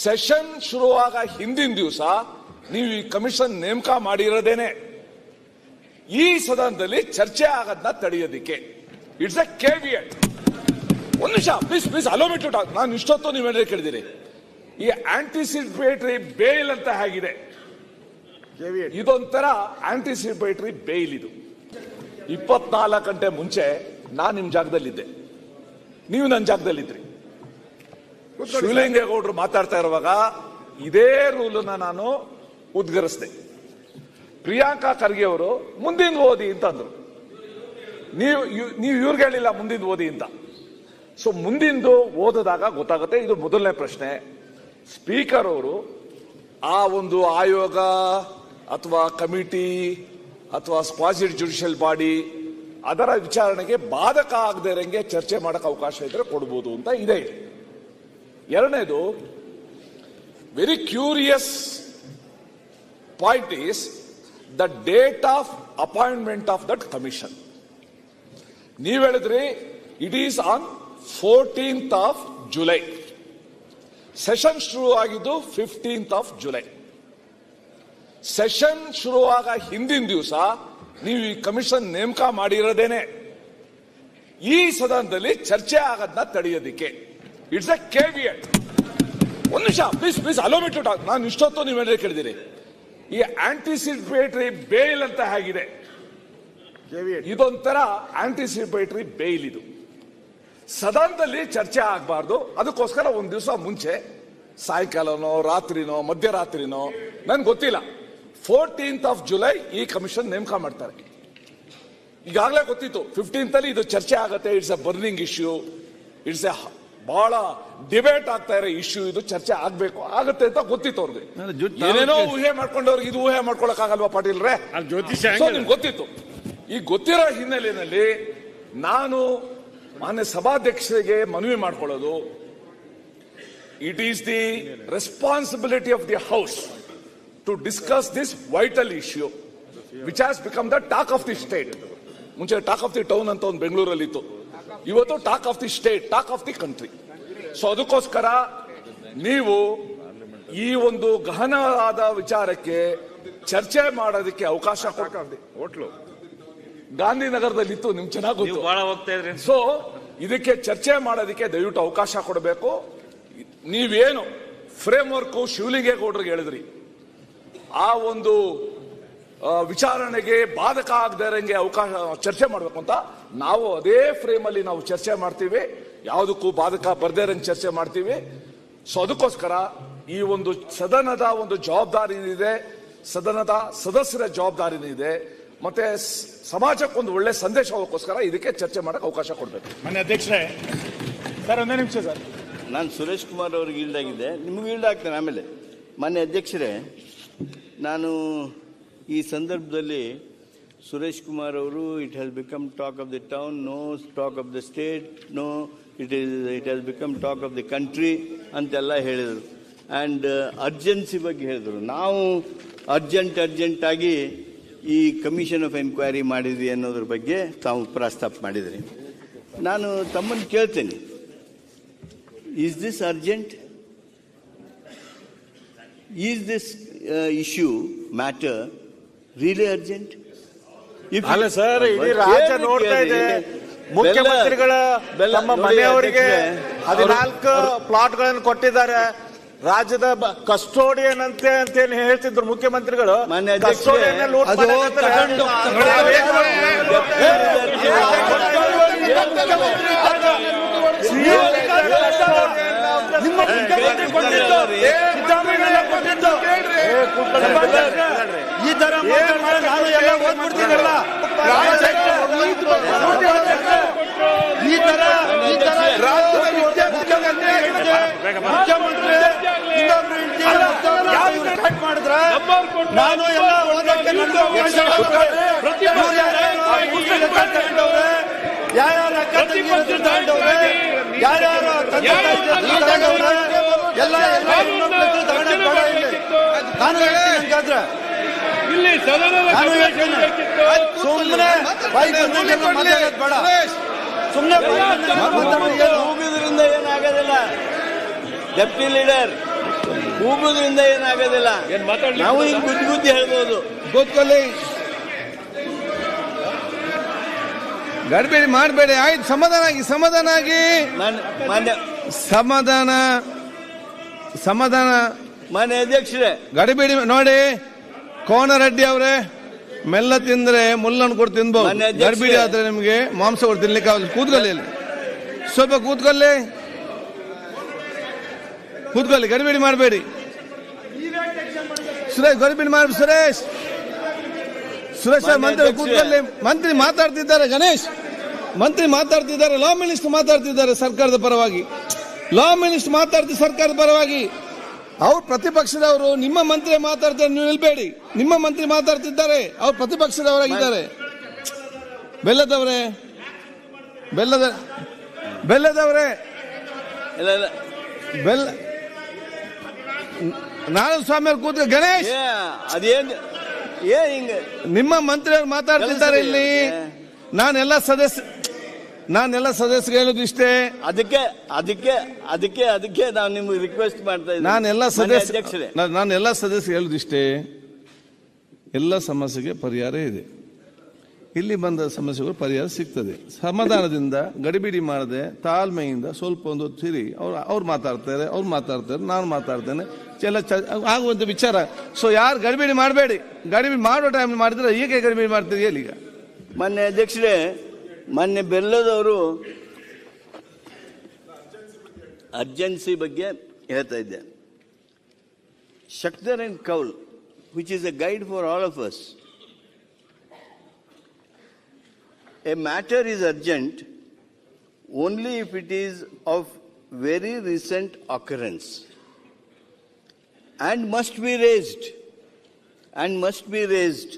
Session ಶುರುವಾಗ ಹಿಂದಿನ ದಿವಸ ನೀವು ಈ ಕಮಿಷನ್ ನೇಮಕ ಮಾಡಿರೋದೇನೆ. ಈ ಸದನದಲ್ಲಿ ಚರ್ಚೆ ಆಗದ್ನ ತಡೆಯೋದಿಕ್ಕೆ. ಇಟ್ಸ್ ಎ ಕೆವಿಯಟ್ ಒಂದು ನಿಮಿಷ ಪ್ಲೀಸ್ ಪ್ಲೀಸ್ ಅಲೋ ಬಿಟ್ಟು ನಾನು ಇಷ್ಟೊತ್ತು ನೀವೇನೇ ಕೇಳಿದಿರಿ. ಈ ಆಂಟಿಸಿಪೇಟರಿ ಬೇಲ್ ಅಂತ ಹೇಗಿದೆ. ಇದೊಂಥರ ಆಂಟಿಸಿಪೇಟರಿ ಬೇಲ್ ಇದು. ಇಪ್ಪತ್ನಾಲ್ಕು ಗಂಟೆ ಮುಂಚೆ ನಾನು ನಿಮ್ಮ ಜಾಗದಲ್ಲಿದ್ದೆ. ನೀವು ನನ್ನ ಜಾಗದಲ್ಲಿದ್ರಿ. ಶಿವಲಿಂಗೇಗೌಡರು ಮಾತಾಡ್ತಾ ಇರುವಾಗ ಇದೇ ರೂಲನ್ನ ನಾನು ಉದ್ಗರಿಸಿದೆ. ಪ್ರಿಯಾಂಕಾ ಖರ್ಗೆ ಅವರು ಮುಂದಿನ ಓದಿ ಅಂತ ಅಂದ್ರು. ನೀವು ನೀವು ಇವ್ರಿಗೆ ಹೇಳಿಲ್ಲ ಮುಂದಿನ ಓದಿ ಅಂತ. ಸೊ ಮುಂದಿಂದು ಓದಿದಾಗ ಗೊತ್ತಾಗುತ್ತೆ, ಇದು ಮೊದಲನೇ ಪ್ರಶ್ನೆ. ಸ್ಪೀಕರ್ ಅವರು ಆ ಒಂದು ಆಯೋಗ ಅಥವಾ ಕಮಿಟಿ ಅಥವಾ ಸ್ಪಾಸಿಟ್ ಜುಡಿಷಿಯಲ್ ಬಾಡಿ ಅದರ ವಿಚಾರಣೆಗೆ ಬಾಧಕ ಆಗದೆ ಚರ್ಚೆ ಮಾಡಕ್ಕೆ ಅವಕಾಶ ಇದ್ರೆ ಕೊಡ್ಬೋದು ಅಂತ ಇದೆ. ಎರಡನೇದು very curious point is the date of appointment of that commission ನೀವು ಹೇಳಿದ್ರಿ it is on fourteenth of July session ಶುರು ಆಗಿದ್ದು ಫಿಫ್ಟೀನ್ತ್ ಆಫ್ ಜುಲೈ ಸೆಷನ್ ಶುರುವಾಗ ಹಿಂದಿನ ದಿವಸ ನೀವು ಈ ಕಮಿಷನ್ ನೇಮಕ ಮಾಡಿರೋದೇನೆ. ಈ ಸದನದಲ್ಲಿ ಚರ್ಚೆ ಆಗದ್ನ ತಡೆಯೋದಿಕ್ಕೆ. ಇಟ್ಸ್ ಎ ಕೆವಿಯಟ್ ಒಂದು ನಿಮಿಷ ಪ್ಲೀಸ್ ಪ್ಲೀಸ್ ಅಲೋ ಟಾಕ್ ನಾನು ಇಷ್ಟೊತ್ತು ನೀವೇನೇ ಕೇಳಿದಿರಿ. ಈ ಆಂಟಿಸಿಪೇಟರಿ ಬೇಲ್ ಅಂತ ಹೇಗಿದೆ ಇದೊಂಥರ ಆಂಟಿಸಿಪೇಟರಿ ಬೇಲ್ ಇದು. ಸದನದಲ್ಲಿ ಚರ್ಚೆ ಆಗಬಾರ್ದು. ಅದಕ್ಕೋಸ್ಕರ ಒಂದು ದಿವಸ ಮುಂಚೆ ಸಾಯಂಕಾಲನೋ ರಾತ್ರಿನೋ ಮಧ್ಯರಾತ್ರಿನೋ ನನ್ಗೆ ಗೊತ್ತಿಲ್ಲ. ಫೋರ್ಟೀನ್ತ್ ಆಫ್ ಜುಲೈ ಈ ಕಮಿಷನ್ ನೇಮಕ ಮಾಡ್ತಾರೆ. ಈಗಾಗಲೇ ಗೊತ್ತಿತ್ತು. ಫಿಫ್ಟೀನ್ತ್ ಅಲ್ಲಿ ಇದು ಚರ್ಚೆ ಆಗುತ್ತೆ. It's a burning issue it's a ಬಹಳ ಡಿಬೇಟ್ ಆಗ್ತಾ ಇರೋ ಇಶ್ಯೂ ಇದು ಚರ್ಚೆ ಆಗ್ಬೇಕು. ಆಗುತ್ತೆ ಅಂತ ಗೊತ್ತಿತ್ತು ಅವ್ರಿಗೆ. ಏನೇನೋ ಊಹೆ ಮಾಡ್ಕೊಂಡವ್ರಿಗೆ ಇದು ಊಹೆ ಮಾಡ್ಕೊಳಕ್ ಆಗಲ್ವಾ ಪಾಟೀಲ್ ರೇ ಜ್ಯೋತಿಷ್? ನಿಮ್ಗೆ ಗೊತ್ತಿತ್ತು. ಈ ಗೊತ್ತಿರೋ ಹಿನ್ನೆಲೆಯಲ್ಲಿ ನಾನು ಮಾನ್ಯ ಸಭಾಧ್ಯಕ್ಷರಿಗೆ ಮನವಿ ಮಾಡ್ಕೊಳ್ಳೋದು it is the responsibility of the house to discuss this vital issue which has become the talk of the state ಮುಂಚೆ ಟಾಕ್ ಆಫ್ ದಿ ಟೌನ್ ಅಂತ ಒಂದು ಬೆಂಗಳೂರಲ್ಲಿ ಇತ್ತು ಇವತ್ತು talk of the state talk of the country so ಅದಕ್ಕೋಸ್ಕರ ನೀವು ಈ ಒಂದು ಗಹನವಾದ ವಿಚಾರಕ್ಕೆ ಚರ್ಚೆ ಮಾಡೋದಕ್ಕೆ ಅವಕಾಶ ಹೋಟ್ಲು. ಗಾಂಧಿನಗರದಲ್ಲಿ ಇತ್ತು ನಿಮ್ ಚೆನ್ನಾಗಿ ಸೊ ಇದಕ್ಕೆ ಚರ್ಚೆ ಮಾಡೋದಕ್ಕೆ ದಯವಿಟ್ಟು ಅವಕಾಶ ಕೊಡಬೇಕು. ನೀವೇನು ಫ್ರೇಮ್ ವರ್ಕ್ ಶಿವಲಿಂಗೇಗೌಡರಿಗೆ ಹೇಳಿದ್ರಿ. ಆ ಒಂದು ವಿಚಾರಣೆಗೆ ಬಾಧಕ ಆಗದೆ ಇರಂಗೆ ಅವಕಾಶ ಚರ್ಚೆ ಮಾಡಬೇಕು ಅಂತ. ನಾವು ಅದೇ ಫ್ರೇಮ್ ಅಲ್ಲಿ ನಾವು ಚರ್ಚೆ ಮಾಡ್ತೀವಿ. ಯಾವುದಕ್ಕೂ ಬಾಧಕ ಬರದೇ ಇರಂಗೆ ಚರ್ಚೆ ಮಾಡ್ತೀವಿ. ಸೊ ಅದಕ್ಕೋಸ್ಕರ ಈ ಒಂದು ಸದನದ ಒಂದು ಜವಾಬ್ದಾರಿ ಇದೆ ಸದನದ ಸದಸ್ಯರ ಜವಾಬ್ದಾರಿ ಇದೆ ಮತ್ತೆ ಸಮಾಜಕ್ಕೊಂದು ಸಮಾಜಕ್ಕೆ ಒಂದು ಒಳ್ಳೆ ಸಂದೇಶ ಹೋಗೋಕ್ಕೋಸ್ಕರ ಇದಕ್ಕೆ ಚರ್ಚೆ ಮಾಡಕ್ಕೆ ಅವಕಾಶ ಕೊಡಬೇಕು. ಮನೆ ಅಧ್ಯಕ್ಷರೇ ಸರ್ ಒಂದೇ ನಿಮಿಷ ಸರ್. ನಾನು ಸುರೇಶ್ ಕುಮಾರ್ ಅವ್ರಿಗೆ ಈಲ್ಡ್ ಆಗಿದೆ ನಿಮಗೂ ಈಲ್ಡ್ ಆಗ್ತೇನೆ ಆಮೇಲೆ. ಮಾನ್ಯ ಅಧ್ಯಕ್ಷರೇ ನಾನು ಈ ಸಂದರ್ಭದಲ್ಲಿ ಸುರೇಶ್ ಕುಮಾರ್ ಅವರು it has become talk of the town no talk of the state no it is it has become talk of the country ಅಂತೆಲ್ಲ ಹೇಳಿದರು. ಆ್ಯಂಡ್ ಅರ್ಜೆನ್ಸಿ ಬಗ್ಗೆ ಹೇಳಿದರು. ನಾವು ಅರ್ಜೆಂಟ್ ಅರ್ಜೆಂಟಾಗಿ ಈ ಕಮಿಷನ್ ಆಫ್ ಎನ್ಕ್ವೈರಿ ಮಾಡಿದ್ವಿ ಅನ್ನೋದ್ರ ಬಗ್ಗೆ ತಾವು ಪ್ರಸ್ತಾಪ ಮಾಡಿದ್ರಿ. ನಾನು ತಮ್ಮನ್ನು ಕೇಳ್ತೇನೆ. Is this urgent is this issue matter really urgent urgent? ಅಲ್ಲ ಸರ್ ಇಡೀ ರಾಜ್ಯ ನೋಡ್ತಾ ಇದೆ. ಮುಖ್ಯಮಂತ್ರಿಗಳ ನಮ್ಮ ಮನೆಯವರಿಗೆ ಹದಿನಾಲ್ಕು ಪ್ಲಾಟ್ಗಳನ್ನು ಕೊಟ್ಟಿದ್ದಾರೆ ರಾಜ್ಯದ ಕಸ್ಟೋಡಿಯನ್ ಅಂತೆ ಅಂತ ಏನು ಹೇಳ್ತಿದ್ರು ಮುಖ್ಯಮಂತ್ರಿಗಳು. ಈ ತರ ಮಾತಾಡಿದ್ರೆ ನಾನು ಎಲ್ಲ ಓದ್ಬಿಡ್ತೀನಲ್ಲ ಈ ತರ ಈ ತರ ರಾಜ್ಯದ ಮುಖ್ಯಮಂತ್ರಿ ಮುಖ್ಯಮಂತ್ರಿ ಕಟ್ ಮಾಡಿದ್ರೆ ನಾನು ಎಲ್ಲ ಓದಕ್ಕೆ ಯಾರ್ಯಾರ ತಗೊಂಡವ್ರೆ, ಯಾರ್ಯಾರ ಎಲ್ಲ ಎಲ್ಲ. ನಾನು ಹೇಳ್ತೀನಿ ಹಂಗಾದ್ರೆ. ಇಲ್ಲಿ ಸುಮ್ಮನೆ ಬೇಡ. ಸುಮ್ಮನೆ? ಹೋಗೋದ್ರಿಂದ ಏನಾಗೋದಿಲ್ಲ. ಡೆಪ್ಟಿ ಲೀಡರ್ ಕೂಗುದ್ರಿಂದ ಏನಾಗೋದಿಲ್ಲ. ನಾವು ಹಿಂಗ್ ಬುದ್ಧಿ ಬುದ್ಧಿ ಹೇಳ್ಬೋದು. ಗೊತ್ತಲ್ಲಿ ಗಡ್ಬೇಡಿ ಮಾಡಬೇಡಿ. ಆಯ್ತು ಸಮಾಧಾನ ಆಗಿ ಸಮಾಧಾನ ಆಗಿ. ಸಮಾಧಾನ ಸಮಾಧಾನ. ಮಾನ್ಯ ಅಧ್ಯಕ್ಷರೇ. ಗಡಿಬೇಡಿ ನೋಡಿ. ಕೋನರೆಡ್ಡಿ ಅವರೇ ಮೆಲ್ಲ ತಿಂದ್ರೆ ಮುಲ್ಲನ್ನು ಕೊಟ್ಟು ತಿನ್ಬಹುದು ಗರ್ಭಿಣಿ. ಆದ್ರೆ ನಿಮಗೆ ಮಾಂಸ ಕೊಟ್ಟು ತಿನ್ಲಿಕ್ಕೆ ಆಗಲ್ಲ ಕೂತ್ಕೊಳ್ಳಿ ಸ್ವಲ್ಪ ಕೂತ್ಕೊಳ್ಳಿ. ಕೂತ್ಕೊಳ್ಳಿ ಗರ್ಭಿಣಿ ಮಾಡಬೇಡಿ. ಸುರೇಶ್ ಗರ್ಭಿಣಿ ಮಾಡಿ ಸುರೇಶ್. ಸುರೇಶ್ ಸರ್ ಮಂತ್ರಿ. ಕೂತ್ಕೊಳ್ಳಿ. ಮಂತ್ರಿ ಮಾತಾಡ್ತಿದ್ದಾರೆ ಗಣೇಶ್. ಮಂತ್ರಿ ಮಾತಾಡ್ತಿದ್ದಾರೆ ಲಾ ಮಿನಿಸ್ಟರ್ ಮಾತಾಡ್ತಿದ್ದಾರೆ ಸರ್ಕಾರದ ಪರವಾಗಿ. ಲಾ ಮಿನಿಸ್ಟರ್ ಮಾತಾಡ್ತಿದ್ದಾರೆ ಸರ್ಕಾರದ ಪರವಾಗಿ. ಅವ್ರು ಪ್ರತಿಪಕ್ಷದವರು ನಿಮ್ಮ ಮಂತ್ರಿ ಮಾತಾಡ್ತಾರೆ ನೀವು ನಿಲ್ಬೇಡಿ. ನಿಮ್ಮ ಮಂತ್ರಿ ಮಾತಾಡ್ತಿದ್ದಾರೆ ಅವ್ರು ಪ್ರತಿಪಕ್ಷದವರಾಗಿದ್ದಾರೆ ಬೆಲ್ಲದವರೇ ಬೆಲ್ಲದ ಬೆಲ್ಲದವರೇ. ಬೆಲ್ಲ ನಾನು ಸ್ವಾಮಿ ಅವ್ರು ಕೂತ ಗಣೇಶ್. ಅದೇನು ಏ ಹಿಂಗ. ನಿಮ್ಮ ಮಂತ್ರಿಯವ್ರು ಮಾತಾಡ್ತಿದ್ದಾರೆ ಇಲ್ಲಿ. ನಾನೆಲ್ಲ ಸದಸ್ಯ ನಾನೆಲ್ಲ ಸದಸ್ಯರಿಗೆ ಹೇಳೋದು ಇಷ್ಟೇ. ಅದಕ್ಕೆ ಅದಕ್ಕೆ ಅದಕ್ಕೆ ಅದಕ್ಕೆ ನಾನು ನಿಮ್ಗೆ ರಿಕ್ವೆಸ್ಟ್ ಮಾಡ್ತಾ ಇದ್ದೀನಿ. ನಾನೆಲ್ಲ ಎಲ್ಲ ಸದಸ್ಯ ಅಧ್ಯಕ್ಷರೇ. ಎಲ್ಲ ನಾನೆಲ್ಲ ಸದಸ್ಯರು ಹೇಳುದು ಇಷ್ಟೇ. ಎಲ್ಲ ಸಮಸ್ಯೆಗೆ ಪರಿಹಾರ ಇದೆ. ಇಲ್ಲಿ ಬಂದ ಸಮಸ್ಯೆಗಳು ಪರಿಹಾರ ಸಿಗ್ತದೆ. ಸಮಾಧಾನದಿಂದ ಗಡಿಬಿಡಿ ಮಾಡದೆ ತಾಳ್ಮೆಯಿಂದ ಸ್ವಲ್ಪ ಒಂದು ತಿರಿ ಅವ್ರು ಅವ್ರು ಮಾತಾಡ್ತಾರೆ ಅವ್ರು ಮಾತಾಡ್ತಾರೆ ನಾನು ಮಾತಾಡ್ತೇನೆ. ಎಲ್ಲ ಚ- ಆಗುವಂಥ ವಿಚಾರ. ಸೊ ಯಾರು ಗಡಿಬಿಡಿ ಮಾಡಬೇಡಿ. ಗಡಿಬಿಡಿ ಮಾಡೋ ಟೈಮ್ ಮಾಡಿದ್ರೆ ಈಗ ಗಡಿಬಿಡಿ ಮಾಡ್ತೀರಿ ಹೇಳಿ ಈಗ. ಮಾನ್ಯ ಅಧ್ಯಕ್ಷರೇ ಮೊನ್ನೆ ಬೆಲ್ಲದವರು ಅರ್ಜೆನ್ಸಿ ಬಗ್ಗೆ ಹೇಳ್ತಾ ಇದ್ದೆ Shakdher and Kaul which is a guide for all of us a matter is urgent only if it is of very recent occurrence and must be raised, and must be raised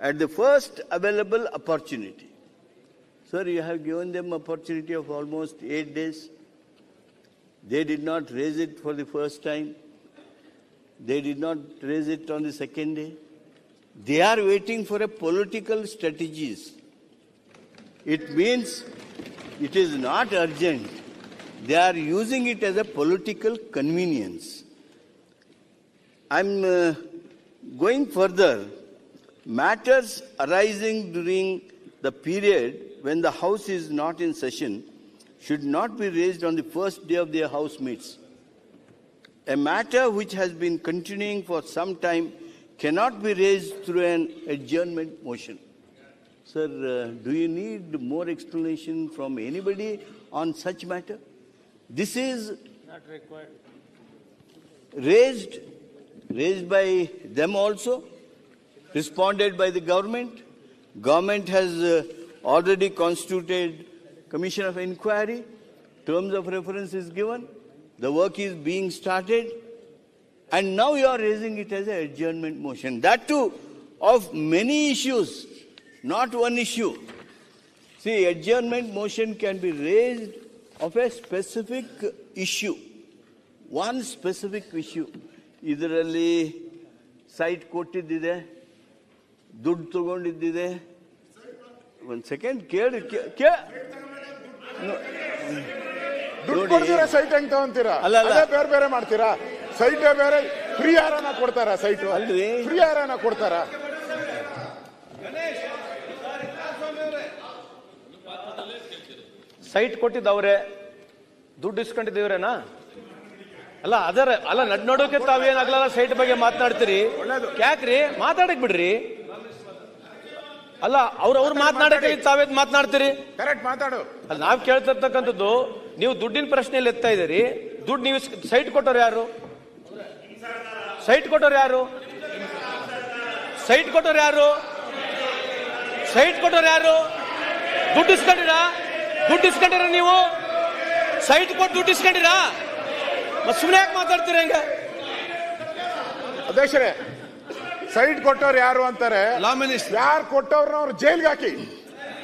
at the first available opportunity. Sir, you have given them opportunity of almost eight days. They did not raise it for the first time. They did not raise it on the second day. They are waiting for a political strategies. It means it is not urgent. They are using it as a political convenience. I'm uh, going further. Matters arising during the period when the House is not in session should not be raised on the first day of their House meets. A matter which has been continuing for some time cannot be raised through an adjournment motion. Sir, uh, do you need more explanation from anybody on such matter? This is not required. raised, raised by them also, responded by the government. Government has uh, already constituted commission of inquiry. Terms of reference is given. The work is being started. And now you are raising it as an adjournment motion. That too of many issues, not one issue. See, adjournment motion can be raised of a specific issue. One specific issue ಇದರಲ್ಲಿ site ಕೊಟ್ಟಿದ್ದಿದೆ ದುಡ್ಡು ತಗೊಂಡಿದ್ದಿದೆ ಒಂದು second ಕೇಳಿ ಕೇ- ಕೇ. ದುಡ್ಡು. ಕೊಡ್ತೀರಾ ಸೈಟ್ ಹೆಂಗ್ ತಗೊಂತೀರಾ? ಅಲ್ಲ, ಅಲ್ಲ. ಅದೇ ಬೇರೆ ಬೇರೆ ಮಾಡ್ತೀರಾ? ಸೈಟ್ ಬೇರೆ ಫ್ರೀ ಆರಾನ ಕೊಡ್ತಾರ ಸೈಟ್? ಅಲ್ರಿ. ಫ್ರೀ ಆರಾನ ಕೊಡ್ತಾರ? ಸೈಟ್ ಕೊಟ್ಟಿದ್ದವ್ರೆ. ದುಡ್ಡು ಇಸ್ಕೊಂಡಿದ್ದೀವ್ರೇನಾ? ಅಲ್ಲ ಅದರ ಅಲ್ಲ ನಡ್ ನೋಡೋಕೆ ತಾವೇನಾಗ್ಲಲ್ಲ ಸೈಟ್ ಬಗ್ಗೆ ಮಾತನಾಡ್ತೀರಿ? ಯಾಕ್ರಿ? ಮಾತಾಡಕ್ ಬಿಡ್ರಿ. ಅಲ್ಲ ಅವ್ರ ಅವ್ರು ಮಾತನಾಡಕ್ಕೆ ತಾವೇ ಮಾತನಾಡ್ತೀರಿ? ಕರೆಕ್ಟ್ ಮಾತಾಡು. ಅಲ್ಲ ನಾವ್ ಕೇಳ್ತಿರ್ತಕ್ಕಂಥದ್ದು ನೀವು ದುಡ್ಡಿನ ಪ್ರಶ್ನೆಯಲ್ಲಿ ಎತ್ತಾ ಇದ್ದೀರಿ ದುಡ್ಡು ನೀವು ಸೈಟ್ ಕೊಟ್ಟವ್ರು ಯಾರು? ಸೈಟ್ ಕೊಟ್ಟವ್ರು ಯಾರು? ಸೈಟ್ ಕೊಟ್ಟವ್ರು ಯಾರು? ಸೈಟ್ ಕೊಟ್ಟವ್ರು ಯಾರು? ದುಡ್ಡು ಇಸ್ಕೊಂಡಿರಾ? ದುಡ್ಡು ಇಸ್ಕೊಂಡಿರ ನೀವು? ಸೈಟ್ ಕೊಟ್ಟು ದುಡ್ಡು ಇಸ್ಕೊಂಡಿರಾ? ಸುಮ್ಮನೆ ಯಾಕೆ ಮಾತಾಡ್ತೀರ ಹಂಗ? ಅಧ್ಯಕ್ಷರೇ ಸೈಟ್ ಕೊಟ್ಟವ್ರು ಯಾರು ಅಂತಾರೆ? ಲಾ ಮಿನಿಸ್ಟರ್ ಯಾರು ಕೊಟ್ಟವ್ರನ್ನ ಅವ್ರು ಜೈಲ್ಗೆ ಹಾಕಿ.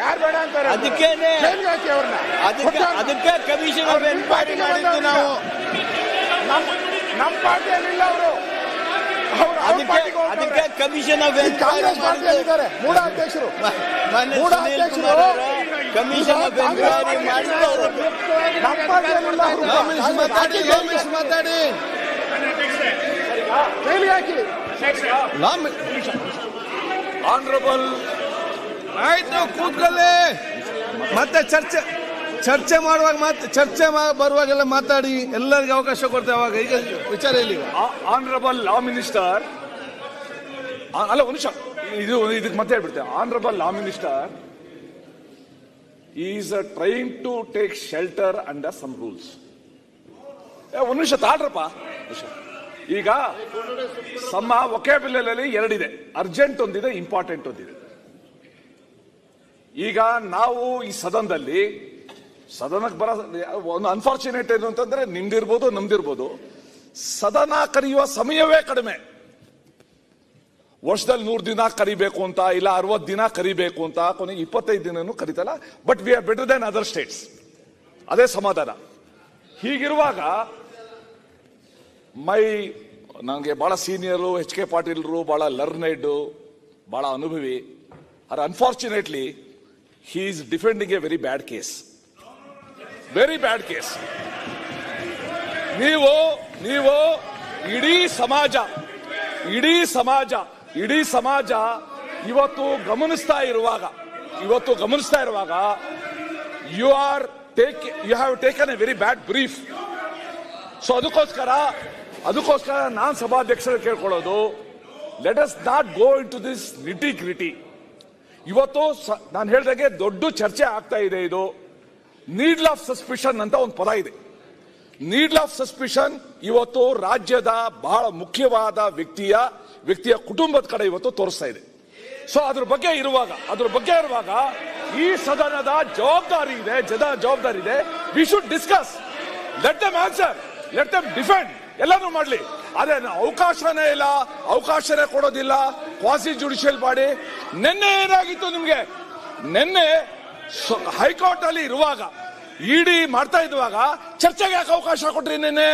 ಯಾರು ಬೇಡ ಅಂತಾರೆ? ಅದಕ್ಕೇನೆ ಜೈಲ್ಗೆ ಹಾಕಿ ಅವ್ರನ್ನ. ಅದಕ್ಕೆ ಅದಕ್ಕೆ ಕಮಿಷನ್ ಆಫ್ ಅವ್ರು ಪಾರ್ಟಿಗೆ ಮಾಡಿದ್ದು ನಾವು. ನಮ್ಮ ನಮ್ಮ ಪಾರ್ಟಿಯಲ್ಲಿಲ್ಲ ಅವರು. ಅವ್ರು ಅವ್ರ ಅದಕ್ಕೆ ಪಾರ್ಟಿಗೆ ಅದಕ್ಕೆ ಹೋಗ್ತಾರೆ. ಕಮಿಷನ್ ಆಫ್ ಈ ಎನ್ಕ್ವೈರಿ ಕಾಂಗ್ರೆಸ್ ಪಾರ್ಟಿಯಲ್ಲಿದ್ದಾರೆ. ಮೂಡ ಅಧ್ಯಕ್ಷರು. ಮೂಡ ಅಧ್ಯಕ್ಷರು. ಕುಮಾರ್ ಅವರ ಕಮಿಷನ್ ಆಫ್ ಕಾಂಗ್ರೆಸ್ ಎನ್ಕ್ವೈರಿ ಮಾಡಿದ್ದು ಅವರು. ನಮ್ಮ ಪಾರ್ಟಿಯಲ್ಲಿಲ್ಲ ಅವರು. ಲಾ ಮಿನಿಸ್ಟರ್ ಮಾತಾಡಿ ಜೈಲಿಗೆ ಹಾಕಿ. ಆನರಬಲ್ ಆಯ್ತು ಕೂತ್ಕೊಳ್ಳಿ. ಮತ್ತೆ ಚರ್ಚೆ ಚರ್ಚೆ ಮಾಡುವಾಗ ಮಾತು ಚರ್ಚೆ ಬರುವಾಗೆಲ್ಲ ಮಾತಾಡಿ ಎಲ್ಲರಿಗೂ ಅವಕಾಶ ಕೊಡ್ತೇವೆ ಅವಾಗ. ಈಗ ವಿಚಾರ ಇಲ್ಲಿ ಆನರಬಲ್ ಲಾ ಮಿನಿಸ್ಟರ್ ಅಲ್ಲ ಒಂದು ನಿಮಿಷ. ಇದು ಇದಕ್ಕೆ ಮತ್ತೆ ಹೇಳ್ಬಿಡ್ತೇವೆ honourable law minister is trying to take shelter under some rules ಒಂದು ನಿಮಿಷ ತಾಡ್ರಪ್ಪ ನಿಮಿಷ. ಈಗ ಸಮ ಒಕೆಬಿಲಲ್ಲಿ ಎರಡಿದೆ. ಅರ್ಜೆಂಟ್ ಒಂದಿದೆ ಇಂಪಾರ್ಟೆಂಟ್ ಒಂದಿದೆ. ಈಗ ನಾವು ಈ ಸದನದಲ್ಲಿ, ಸದನಕ್ಕೆ ಬರೋ, ಒಂದು ಅನ್ಫಾರ್ಚುನೇಟ್ ಏನು ಅಂತಂದ್ರೆ ನಿಮ್ದಿರ್ಬೋದು ನಮ್ದಿರ್ಬೋದು ಸದನ ಕರೆಯುವ ಸಮಯವೇ ಕಡಿಮೆ. ವರ್ಷದಲ್ಲಿ ನೂರು ದಿನ ಕರಿಬೇಕು ಅಂತ, ಇಲ್ಲ ಅರವತ್ತು ದಿನ ಕರಿಬೇಕು ಅಂತ ಕೊನೆಗೆ ಇಪ್ಪತ್ತೈದು ದಿನನೂ ಕರಿತಲ್ಲ. But we are better than other states ಅದೇ ಸಮಾಧಾನ. ಹೀಗಿರುವಾಗ ಮೈ ನನಗೆ ಭಾಳ ಸೀನಿಯರು, ಎಚ್ ಕೆ ಪಾಟೀಲ್ರು, ಭಾಳ ಲರ್ನೆಡ್, ಭಾಳ ಅನುಭವಿ. R unfortunately he is defending a very bad case very bad case ನೀವು ನೀವು ಇಡೀ ಸಮಾಜ ಇಡೀ ಸಮಾಜ ಇಡೀ ಸಮಾಜ ಇವತ್ತು ಗಮನಿಸ್ತಾ ಇರುವಾಗ, ಇವತ್ತು ಗಮನಿಸ್ತಾ ಇರುವಾಗ you are take you have taken a very bad brief so ಅದಕ್ಕೋಸ್ಕರ ಅದಕ್ಕೋಸ್ಕರ ನಾನು ಸಭಾಧ್ಯಕ್ಷರು ಕೇಳ್ಕೊಳ್ಳೋದು let us not go into this nitty gritty ಇವತ್ತು ನಾನು ಹೇಳಿದಾಗೆ ದೊಡ್ಡ ಚರ್ಚೆ ಆಗ್ತಾ ಇದೆ ಇದು. ನೀಡ್ಲ್ ಆಫ್ ಸಸ್ಪಿಷನ್ ಅಂತ ಒಂದು ಪದ ಇದೆ. ನೀಡ್ಲ್ ಆಫ್ ಸಸ್ಪಿಷನ್ ಇವತ್ತು ರಾಜ್ಯದ ಬಹಳ ಮುಖ್ಯವಾದ ವ್ಯಕ್ತಿಯ ವ್ಯಕ್ತಿಯ ಕುಟುಂಬದ ಕಡೆ ಇವತ್ತು ತೋರಿಸ್ತಾ ಇದೆ. ಸೊ ಅದ್ರ ಬಗ್ಗೆ ಇರುವಾಗ, ಅದ್ರ ಬಗ್ಗೆ ಇರುವಾಗ ಈ ಸದನದ ಜವಾಬ್ದಾರಿ ಇದೆ, ಜನ ಜವಾಬ್ದಾರಿ ಇದೆ. We should discuss let them answer let them defend ಎಲ್ಲಾನು ಮಾಡ್ಲಿ. ಅದೇ ಅವಕಾಶನೇ ಇಲ್ಲ, ಅವಕಾಶನೇ ಕೊಡೋದಿಲ್ಲ. ಕ್ವಾಸಿ ಜುಡಿಷಿಯಲ್ ಬಾಡಿ ನಿನ್ನೆ ಏನಾಗಿತ್ತು ನಿಮ್ಗೆ? ನಿನ್ನೆ ಹೈಕೋರ್ಟ್ ಅಲ್ಲಿ ಇರುವಾಗ, ಇಡಿ ಮಾಡ್ತಾ ಇರುವಾಗ ಚರ್ಚೆಗೆ ಯಾಕೆ ಅವಕಾಶ ಕೊಟ್ರಿ ನಿನ್ನೆ?